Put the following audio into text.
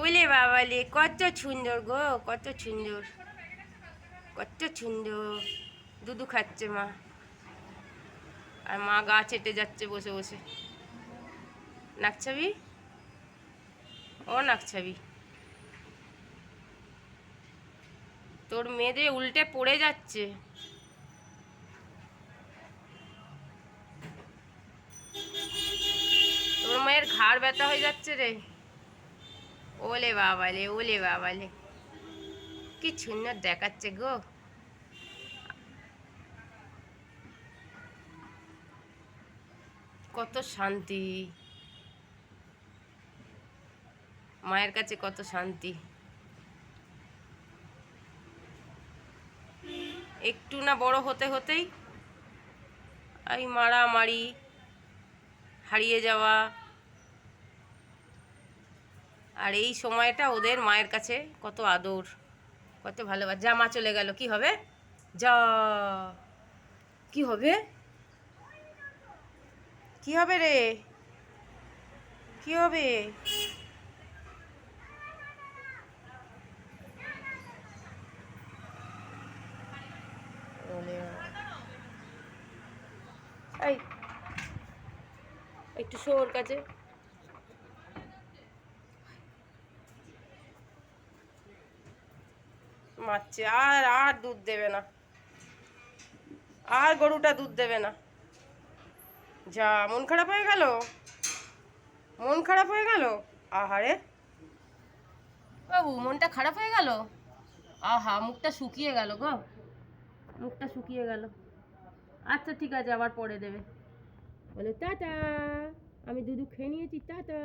ওলে বাবালে, কত সুন্দর গো, কত সুন্দর কত সুন্দর। দুধু খাচ্ছে মা। আর মা গা চেটে যাচ্ছে বসে বসে। নাকছাবি? ও নাকছাবি। তোর মেয়েদের উল্টে পড়ে যাচ্ছে। তোর মায়ের ঘাড় ব্যথা হয়ে যাচ্ছে রে। ওলে বাবালে ওলে বাবালে। কি সুন্দর দেখাচ্ছে গো। কত শান্তি। মায়ের কাছে কত শান্তি। একটু না বড় হতে হতেই এই মারামারি, হারিয়ে যাওয়া আর এই সময়টা ওদের মায়ের কাছে কত আদর, কত ভালোবাসা। যা মা চলে গেল, কি হবে? যা। কি হবে? কি হবে রে? কি হবে? একটু শো ওর কাছে। মারছে আর আর দুধ দেবে না। আর গরুটা দুধ দেবে না। যা, মন খারাপ হয়ে গেল? মন খারাপ হয়ে গেল? আহারে। বাবু, মনটা খারাপ হয়ে গেল? আহা, মুখটা শুকিয়ে গেল গো। মুখটা শুকিয়ে গেল। আচ্ছা ঠিক আছে, আবার পরে দেবে। বলে, টাটা। আমি দুধু খেয়ে নিয়েছি, টাটা।